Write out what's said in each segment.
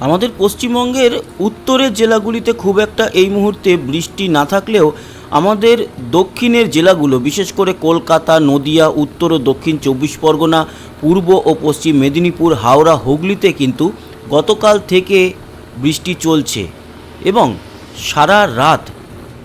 আমাদের পশ্চিমবঙ্গের উত্তরের জেলাগুলিতে খুব একটা এই মুহূর্তে বৃষ্টি না থাকলেও আমাদের দক্ষিণের জেলাগুলো, বিশেষ করে কলকাতা, নদিয়া, উত্তর ও দক্ষিণ চব্বিশ পরগনা, পূর্ব ও পশ্চিম মেদিনীপুর, হাওড়া, হুগলিতে কিন্তু গতকাল থেকে বৃষ্টি চলছে এবং সারা রাত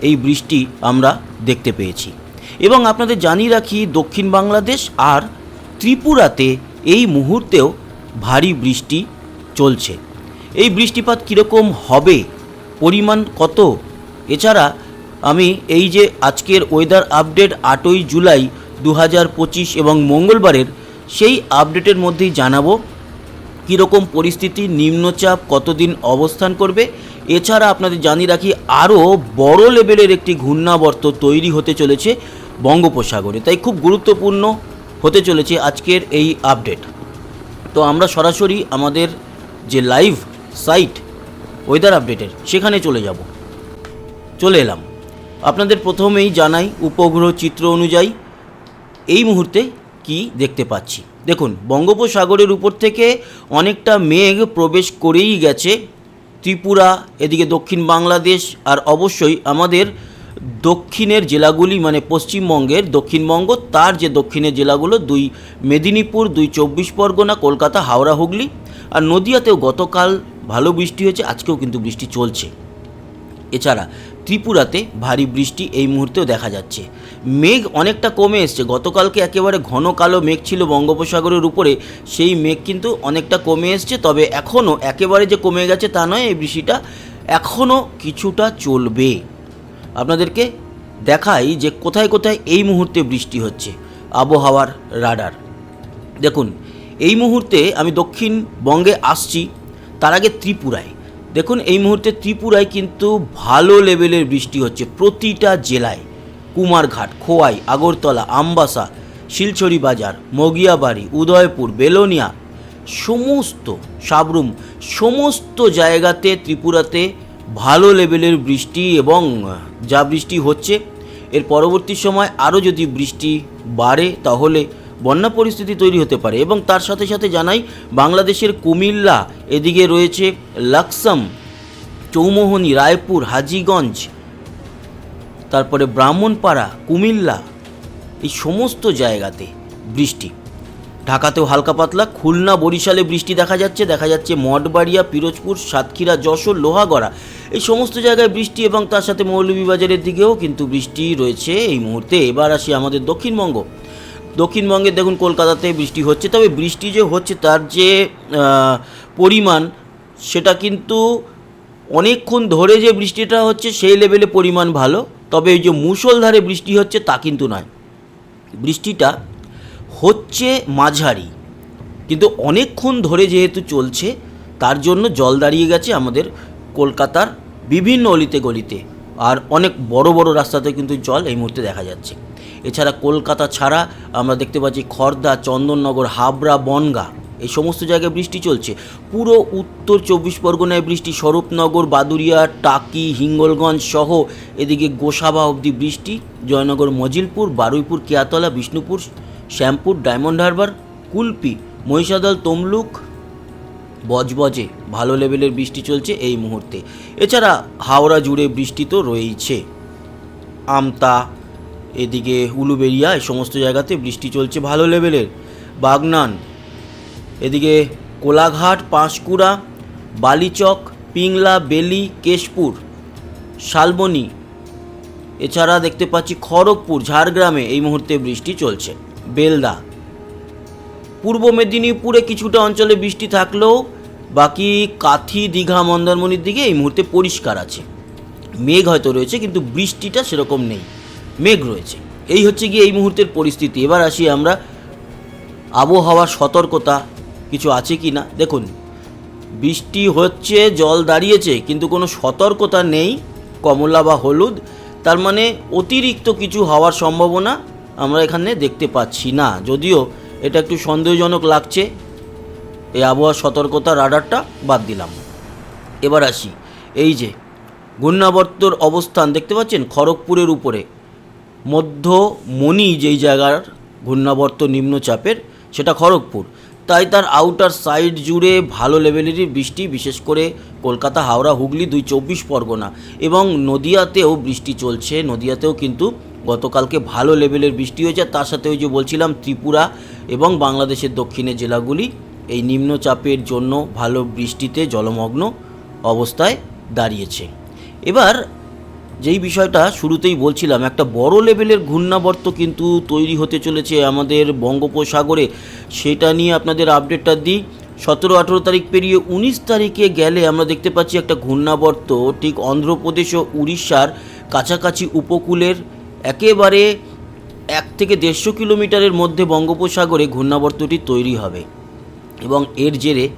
এই বৃষ্টি আমরা দেখতে পেয়েছি। এবং আপনাদের জানিয়ে রাখি, দক্ষিণ বাংলাদেশ আর ত্রিপুরাতে এই মুহূর্তেও ভারী বৃষ্টি চলছে। এই বৃষ্টিপাত কীরকম হবে? পরিমাণ কত? এছাড়া আমি এই যে আজকের ওয়েদার আপডেট আটই জুলাই দু হাজার পঁচিশ এবং মঙ্গলবারের, সেই আপডেটের মধ্যেই জানাব কীরকম পরিস্থিতি, নিম্নচাপ কতদিন অবস্থান করবে। এছাড়া আপনাদের জানিয়ে রাখি, আরও বড় লেভেলের একটি ঘূর্ণাবর্ত তৈরি হতে চলেছে বঙ্গোপসাগরে। তাই খুব গুরুত্বপূর্ণ হতে চলেছে আজকের এই আপডেট তো আমরা সরাসরি আমাদের যে লাইভ সাইট ওয়েদার আপডেটের সেখানে চলে যাব। চলে এলাম। আপনাদের প্রথমেই জানাই উপগ্রহ চিত্র অনুযায়ী এই মুহূর্তে কি দেখতে পাচ্ছি। দেখুন, বঙ্গোপসাগরের উপর থেকে অনেকটা মেঘ প্রবেশ করেই গেছে। ত্রিপুরা, এদিকে দক্ষিণ বাংলাদেশ আর অবশ্যই আমাদের দক্ষিণের জেলাগুলি মানে পশ্চিমবঙ্গের দক্ষিণবঙ্গ, তার যে দক্ষিণের জেলাগুলো, দুই মেদিনীপুর, দুই চব্বিশ পরগনা, কলকাতা, হাওড়া, হুগলি, আর নদিয়াতেও গতকাল ভালো বৃষ্টি হয়েছে, আজকেও কিন্তু বৃষ্টি চলছে। এছাড়া ত্রিপুরাতে ভারী বৃষ্টি এই মুহূর্তেও দেখা যাচ্ছে। মেঘ অনেকটা কমে এসছে, গতকালকে একেবারে ঘন কালো মেঘ ছিল বঙ্গোপসাগরের উপরে, সেই মেঘ কিন্তু অনেকটা কমে এসছে, তবে এখনও একেবারে যে কমে গেছে তা নয়, এই বৃষ্টিটা এখনও কিছুটা চলবে। আপনাদেরকে দেখাই যে কোথায় কোথায় এই মুহূর্তে বৃষ্টি হচ্ছে, আবহাওয়ার রাডার। দেখুন, এই মুহূর্তে আমি দক্ষিণবঙ্গে আসছি তার আগে ত্রিপুরায়। দেখুন, এই মুহূর্তে ত্রিপুরায় কিন্তু ভালো লেভেলের বৃষ্টি হচ্ছে প্রতিটা জেলায়। কুমারঘাট, খোয়াই, আগরতলা, আমবাসা শিলছড়ি বাজার, মগিয়াবাড়ি, উদয়পুর, বেলোনিয়া, সমস্ত সাবরুম, সমস্ত জায়গাতে ত্রিপুরাতে ভালো লেভেলের বৃষ্টি এবং যা বৃষ্টি হচ্ছে। এর পরবর্তী সময় আরও যদি বৃষ্টি বাড়ে, তাহলে বন্যা পরিস্থিতি তৈরি হতে পারে এবং তার সাথে সাথে জানাই, বাংলাদেশের কুমিল্লা, এদিকে রয়েছে লাকসাম, চৌমোহনী, রায়পুর, হাজিগঞ্জ, তারপরে ব্রাহ্মণপাড়া, কুমিল্লা, এই সমস্ত জায়গাতে বৃষ্টি। ঢাকাতেও হালকা পাতলা, খুলনা, বরিশালে বৃষ্টি দেখা যাচ্ছে দেখা যাচ্ছে মঠবাড়িয়া, পিরোজপুর, সাতক্ষীরা, যশোর, লোহাগড়া। এই সমস্ত জায়গায় বৃষ্টি এবং তার সাথে মৌলভীবাজারের দিকেও কিন্তু বৃষ্টি রয়েছে এই মুহূর্তে। এবার আসি আমাদের দক্ষিণবঙ্গ। দক্ষিণবঙ্গে দেখুন কলকাতাতে বৃষ্টি হচ্ছে, তবে বৃষ্টি যে হচ্ছে তার যে পরিমাণ, সেটা কিন্তু অনেকক্ষণ ধরে যে বৃষ্টিটা হচ্ছে সেই লেভেলে পরিমাণ ভালো, তবে এই যে মুষলধারে বৃষ্টি হচ্ছে তা কিন্তু নয়। বৃষ্টিটা হচ্ছে মাঝারি, কিন্তু অনেকক্ষণ ধরে যেহেতু চলছে, তার জন্য জল দাঁড়িয়ে গেছে আমাদের কলকাতার বিভিন্ন অলিতে গলিতে। আর অনেক বড় বড় রাস্তাতে কিন্তু জল এই মুহূর্তে দেখা যাচ্ছে। এছাড়া কলকাতা ছাড়া আমরা দেখতে পাচ্ছি খর্দা, চন্দননগর, হাবড়া, বনগা, এই সমস্ত জায়গায় বৃষ্টি চলছে। পুরো উত্তর চব্বিশ পরগনায় বৃষ্টি, স্বরূপনগর বাদুরিয়া টাকি, হিঙ্গলগঞ্জ সহ এদিকে গোসাবা অবধি বৃষ্টি, জয়নগর, মজিলপুর, বারুইপুর, কেয়াতলা, বিষ্ণুপুর, শ্যামপুর, ডায়মন্ড হারবার, কুলপি, মহিষাদল, তমলুক বজবজে ভালো লেভেলের বৃষ্টি চলছে এই মুহূর্তে। এছাড়া হাওড়া জুড়ে বৃষ্টি তো রয়েইছে। আমতা, এদিকে উলুবেরিয়া, এই সমস্ত জায়গাতে বৃষ্টি চলছে ভালো লেভেলের। বাগনান, এদিকে কোলাঘাট, পাঁশকুড়া, বালিচক, পিংলা, বেলি, কেশপুর, শালবনী। এছাড়া দেখতে পাচ্ছি খড়গপুর, ঝাড়গ্রামে এই মুহূর্তে বৃষ্টি চলছে। বেলদা পূর্ব মেদিনীপুরে কিছুটা অঞ্চলে বৃষ্টি থাকলেও বাকি কাথি, দীঘা, মন্দারমণির দিকে এই মুহূর্তে পরিষ্কার আছে। মেঘ হয়তো রয়েছে, কিন্তু বৃষ্টিটা সেরকম নেই। মেঘ রয়েছে। এই হচ্ছে গিয়ে এই মুহূর্তের পরিস্থিতি। এবার আসি আমরা, আবহাওয়ার সতর্কতা কিছু আছে কি না? দেখুন, বৃষ্টি হচ্ছে, জল দাঁড়িয়েছে, কিন্তু কোনো সতর্কতা নেই, কমলা বা হলুদ। তার মানে অতিরিক্ত কিছু হওয়ার সম্ভাবনা আমরা এখানে দেখতে পাচ্ছি না। যদিও এটা একটু সন্দেহজনক লাগছে। এই আবহাওয়ার সতর্কতা রাডারটা বাদ দিলাম। এবার আসি। এই যে, ঘূর্ণাবর্তর অবস্থান দেখতে পাচ্ছেন? খড়গপুরের উপরে। মধ্য মণি যেই জায়গার ঘূর্ণাবর্ত নিম্নচাপের, সেটা খড়গপুর। তাই তার আউটার সাইড জুড়ে ভালো লেভেলেরই বৃষ্টি, বিশেষ করে কলকাতা, হাওড়া, হুগলি, দুই চব্বিশ পরগনা এবং নদিয়াতেও বৃষ্টি চলছে। নদিয়াতেও কিন্তু গতকালকে ভালো লেভেলের বৃষ্টি হয়েছে, তার সাথে ওই যে বলছিলাম ত্রিপুরা এবং বাংলাদেশের দক্ষিণের জেলাগুলি। এই নিম্নচাপের জন্য ভালো বৃষ্টিতে জলমগ্ন অবস্থায় দাঁড়িয়েছে। এবার যেই বিষয়টা শুরুতেই বলছিলাম, একটা বড় লেভেলের ঘূর্ণাবর্ত কিন্তু তৈরি হতে চলেছে আমাদের বঙ্গোপসাগরে। সেটা নিয়ে আপনাদের আপডেটটা দিই। সতেরো আঠেরো তারিখ পেরিয়ে উনিশ তারিখে গেলে আমরা দেখতে পাচ্ছি একটা ঘূর্ণাবর্ত ঠিক অন্ধ্রপ্রদেশ ও উড়িষ্যার কাছাকাছি উপকূলের একেবারে এক থেকে দেড়শো কিলোমিটারের মধ্যে বঙ্গোপসাগরে ঘূর্ণাবর্তটি তৈরি হবে এবং এর জেরে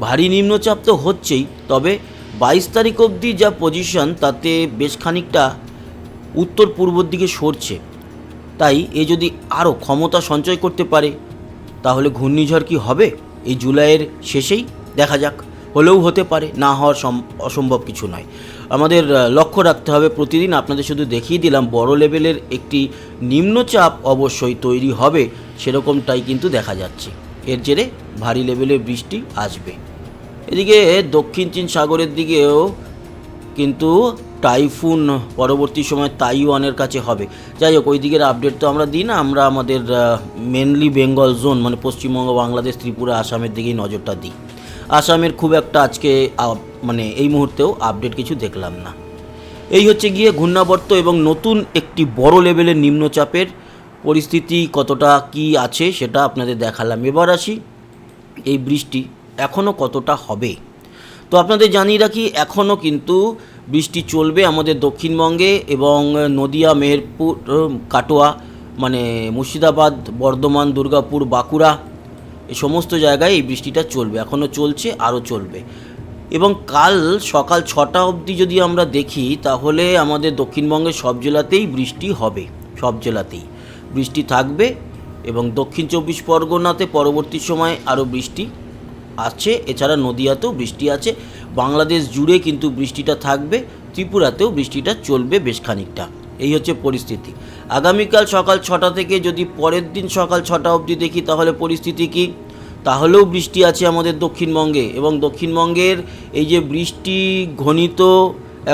ভারী নিম্নচাপ তো হচ্ছেই, তবে বাইশ তারিখ অবধি যা পজিশন তাতে বেশ খানিকটা উত্তর পূর্বর দিকে সরছে। তাই এ যদি আরও ক্ষমতা সঞ্চয় করতে পারে, তাহলে ঘূর্ণিঝড় কি হবে? এই জুলাইয়ের শেষেই দেখা যাক। হলেও হতে পারে, না হওয়ার সম- অসম্ভব কিছু নয়। আমাদের লক্ষ্য রাখতে হবে প্রতিদিন আপনাদের শুধু দেখিয়ে দিলাম, বড় লেভেলের একটি নিম্নচাপ অবশ্যই তৈরি হবে, সেরকমটাই কিন্তু দেখা যাচ্ছে। এর জেরে ভারী লেভেলের বৃষ্টি আসবে। এদিকে দক্ষিণ চীন সাগরের দিকেও কিন্তু টাইফুন পরবর্তী সময় তাইওয়ানের কাছে হবে। যাই হোক ওই দিকের আপডেট তো আমরা দিই না, আমরা আমাদের মেনলি বেঙ্গল জোন মানে পশ্চিমবঙ্গ, বাংলাদেশ, ত্রিপুরা, আসামের দিকেই নজরটা দিই। আসামের খুব একটা আজকে মানে এই মুহূর্তেও আপডেট কিছু দেখলাম না। এই হচ্ছে গিয়ে ঘূর্ণাবর্ত এবং নতুন একটি বড় লেভেলের নিম্নচাপের পরিস্থিতি কতটা কি আছে সেটা আপনাদের দেখালাম। এবার আসি এই বৃষ্টি এখনও কতটা হবে? তো আপনাদের জানিয়ে রাখি এখনও কিন্তু বৃষ্টি চলবে আমাদের দক্ষিণবঙ্গে এবং নদিয়া, মেহেরপুর, কাটোয়া মানে মুর্শিদাবাদ, বর্ধমান, দুর্গাপুর, বাঁকুড়া এই সমস্ত জায়গায় এই বৃষ্টিটা চলবে এখনও চলছে, আরও চলবে। এবং কাল সকাল ছটা অবধি যদি আমরা দেখি, তাহলে আমাদের দক্ষিণবঙ্গের সব জেলাতেই বৃষ্টি হবে, সব জেলাতেই। বৃষ্টি থাকবে এবং দক্ষিণ চব্বিশ পরগনাতে পরবর্তী সময় আরও বৃষ্টি আছে, এছাড়া নদিয়াতেও বৃষ্টি আছে। বাংলাদেশ জুড়ে কিন্তু বৃষ্টিটা থাকবে, ত্রিপুরাতেও বৃষ্টিটা চলবে বেশ খানিকটা। এই হচ্ছে পরিস্থিতি। আগামীকাল সকাল ছটা থেকে যদি পরের দিন সকাল ছটা অবধি দেখি, তাহলে পরিস্থিতি কি? তাহলেও বৃষ্টি আছে আমাদের দক্ষিণবঙ্গে এবং দক্ষিণবঙ্গের এই যে বৃষ্টি ঘনিত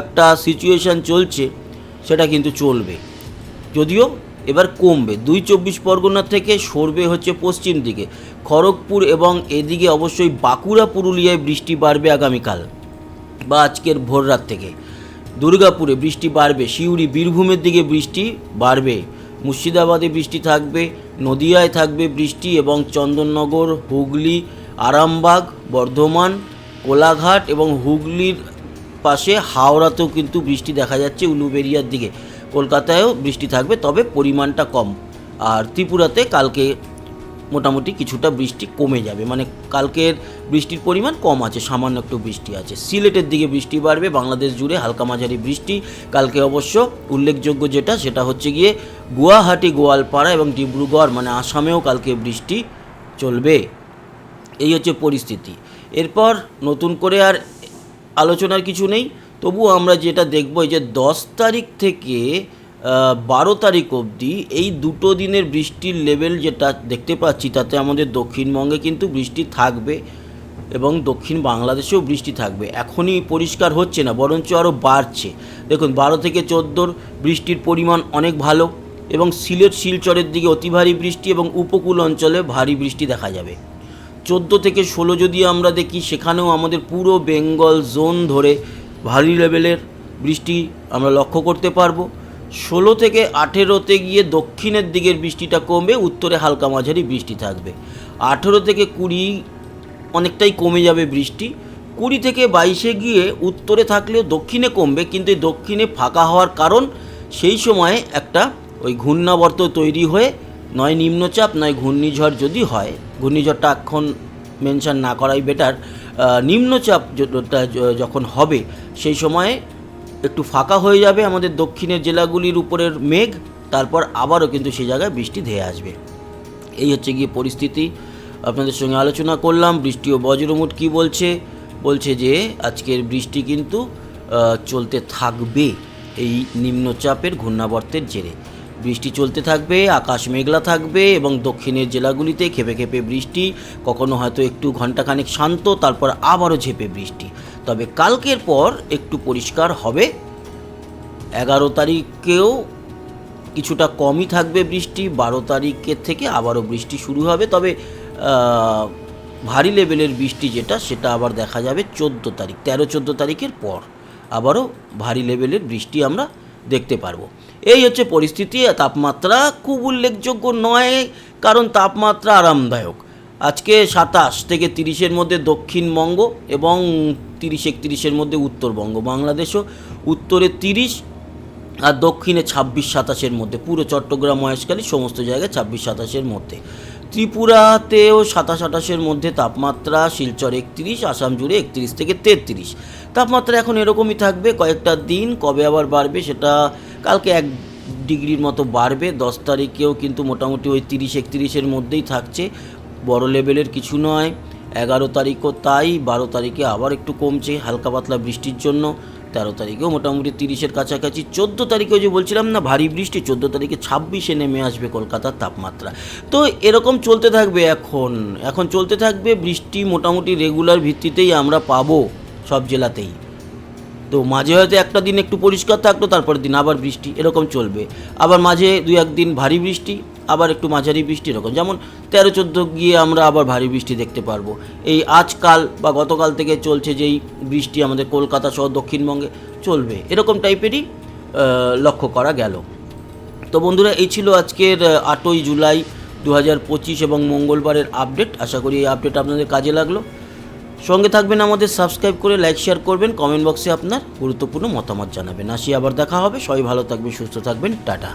একটা সিচুয়েশান চলছে, সেটা কিন্তু চলবে। যদিও এবার কমবে। দুই চব্বিশ পরগনা থেকে সরবে হচ্ছে পশ্চিম দিকে। খড়গপুর এবং এদিকে অবশ্যই বাঁকুড়া, পুরুলিয়ায় বৃষ্টি বাড়বে আগামীকাল বা আজকের ভোর রাত থেকে। দুর্গাপুরে বৃষ্টি বাড়বে, সিউড়ি, বীরভূমের দিকে বৃষ্টি বাড়বে, মুর্শিদাবাদে বৃষ্টি থাকবে, নদিয়ায় থাকবে বৃষ্টি এবং চন্দননগর, হুগলি, আরামবাগ, বর্ধমান, কোলাঘাট এবং হুগলির পাশে হাওড়াতেও কিন্তু বৃষ্টি দেখা যাচ্ছে উলুবেরিয়ার দিকে। কলকাতায়ও বৃষ্টি থাকবে, তবে পরিমাণটা কম। আর ত্রিপুরাতে কালকে মোটামুটি কিছুটা বৃষ্টি কমে যাবে। মানে কালকের বৃষ্টির পরিমাণ কম আছে, সামান্য একটু বৃষ্টি আছে। সিলেটের দিকে বৃষ্টি বাড়বে, বাংলাদেশ জুড়ে হালকা মাঝারি বৃষ্টি। কালকে অবশ্য উল্লেখযোগ্য যেটা, সেটা হচ্ছে গিয়ে গুয়াহাটি, গোয়ালপাড়া এবং ডিব্রুগড় মানে আসামেও কালকে বৃষ্টি চলবে। এই হচ্ছে পরিস্থিতি। এরপর নতুন করে আর আলোচনার কিছু নেই। তবুও আমরা যেটা দেখব যে দশ তারিখ থেকে বারো তারিখ অবধি এই দুটো দিনের বৃষ্টির লেভেল যেটা দেখতে পাচ্ছি, তাতে আমাদের দক্ষিণবঙ্গে কিন্তু বৃষ্টি থাকবে এবং দক্ষিণ বাংলাদেশেও বৃষ্টি থাকবে। এখনই পরিষ্কার হচ্ছে না, বরঞ্চ আরও বাড়ছে। দেখুন, বারো থেকে চোদ্দোর বৃষ্টির পরিমাণ অনেক ভালো এবং সিলেট, শিলচরের দিকে অতি ভারী বৃষ্টি এবং উপকূল অঞ্চলে ভারী বৃষ্টি দেখা যাবে। চোদ্দ থেকে ষোলো যদি আমরা দেখি, সেখানেও আমাদের পুরো বেঙ্গল জোন ধরে ভারী লেভেলের বৃষ্টি আমরা লক্ষ্য করতে পারব। ষোলো থেকে আঠেরোতে গিয়ে দক্ষিণের দিকের বৃষ্টিটা কমবে, উত্তরে হালকা মাঝারি বৃষ্টি থাকবে। আঠেরো থেকে কুড়ি অনেকটাই কমে যাবে বৃষ্টি। কুড়ি থেকে বাইশে গিয়ে উত্তরে থাকলেও দক্ষিণে কমবে, কিন্তু এই দক্ষিণে ফাঁকা হওয়ার কারণ সেই সময়ে একটা ওই ঘূর্ণাবর্ত তৈরি হয়ে নয় নিম্নচাপ, নয় ঘূর্ণিঝড় যদি হয়, ঘূর্ণিঝড়টা এখন মেনশন না করাই বেটার নিম্নচাপ যখন হবে, সেই সময়ে একটু ফাঁকা হয়ে যাবে, আমাদের দক্ষিণের জেলাগুলির উপরের মেঘ, তারপর আবারও কিন্তু সেই জায়গায় বৃষ্টি ধেয়ে আসবে। এই হচ্ছে গিয়ে পরিস্থিতি। আপনাদের সঙ্গে আলোচনা করলাম, বৃষ্টি ও বজ্রমুট কী বলছে? বলছে যে, আজকের বৃষ্টি কিন্তু চলতে থাকবে এই নিম্নচাপের ঘূর্ণাবর্তের জেরে। বৃষ্টি চলতে থাকবে, আকাশ মেঘলা থাকবে এবং দক্ষিণের জেলাগুলিতে খেপে খেপে বৃষ্টি, কখনো হয়তো একটু ঘন্টাখানেক শান্ত, তারপর আবারও ঝেপে বৃষ্টি। তবে কালকের পর একটু পরিষ্কার হবে। এগারো তারিখেও কিছুটা কমই থাকবে বৃষ্টি, বারো তারিখের থেকে আবারও বৃষ্টি শুরু হবে। তবে ভারী লেভেলের বৃষ্টি যেটা, সেটা আবার দেখা যাবে চোদ্দ তারিখ, তেরো চোদ্দ তারিখের পর আবারও ভারী লেভেলের বৃষ্টি আমরা দেখতে পারব। এই হচ্ছে পরিস্থিতি তাপমাত্রা খুব উল্লেখযোগ্য নয়, কারণ তাপমাত্রা আরামদায়ক। আজকে সাতাশ থেকে তিরিশের মধ্যে দক্ষিণবঙ্গ এবং তিরিশ একত্রিশের মধ্যে উত্তরবঙ্গ, বাংলাদেশও। উত্তরে তিরিশ আর দক্ষিণে ছাব্বিশ সাতাশের মধ্যে। পুরো চট্টগ্রাম, মহেশখালী, সমস্ত জায়গায় ছাব্বিশ সাতাশের মধ্যে। ত্রিপুরাতেও সাতাশ আঠাশের মধ্যে তাপমাত্রা শিলচর একত্রিশ, আসাম জুড়ে একত্রিশ থেকে তেত্রিশ। তাপমাত্রা এখন এরকমই থাকবে কয়েকটা দিন, কবে আবার বাড়বে সেটা কালকে এক ডিগ্রির মতো বাড়বে। দশ তারিখেও কিন্তু মোটামুটি ওই তিরিশ একত্রিশের মধ্যেই থাকছে। বড় লেভেলের কিছু নয়। এগারো তারিখও তাই, বারো তারিখে আবার একটু কমছে, হালকা পাতলা বৃষ্টির জন্য। তেরো তারিখেও মোটামুটি তিরিশের কাছাকাছি। চোদ্দ তারিখেও যে বলছিলাম না, ভারী বৃষ্টি, চোদ্দ তারিখে ছাব্বিশে নেমে আসবে কলকাতার তাপমাত্রা। তো এরকম চলতে থাকবে এখন। এখন চলতে থাকবে বৃষ্টি মোটামুটি রেগুলার ভিত্তিতেই আমরা পাবো সব জেলাতেই। তো মাঝে হয়তো একটা দিন একটু পরিষ্কার থাকল তারপরের দিন আবার বৃষ্টি, এরকম চলবে। আবার মাঝে দু একদিন ভারী বৃষ্টি আবার একটু মাঝারি বৃষ্টি এরকম। যেমন তেরো, চোদ্দ গিয়ে আমরা আবার ভারী বৃষ্টি দেখতে পারব। এই আজকাল বা গতকাল থেকে চলছে যেই বৃষ্টি আমাদের কলকাতা সহ দক্ষিণবঙ্গে চলবে, এরকম টাইপেরই লক্ষ্য করা গেল। তো বন্ধুরা, এই ছিল আজকের আটই জুলাই দু হাজার পঁচিশ এবং মঙ্গলবারের আপডেট। আশা করি এই আপডেট আপনাদের কাজে লাগল। সঙ্গে থাকবেন আমাদের, সাবস্ক্রাইব করে, লাইক, শেয়ার করবেন। কমেন্ট বক্সে আপনার গুরুত্বপূর্ণ মতামত জানাবেন। আসি আবার দেখা হবে। সবাই ভালো থাকবেন, সুস্থ থাকবেন। টাটা।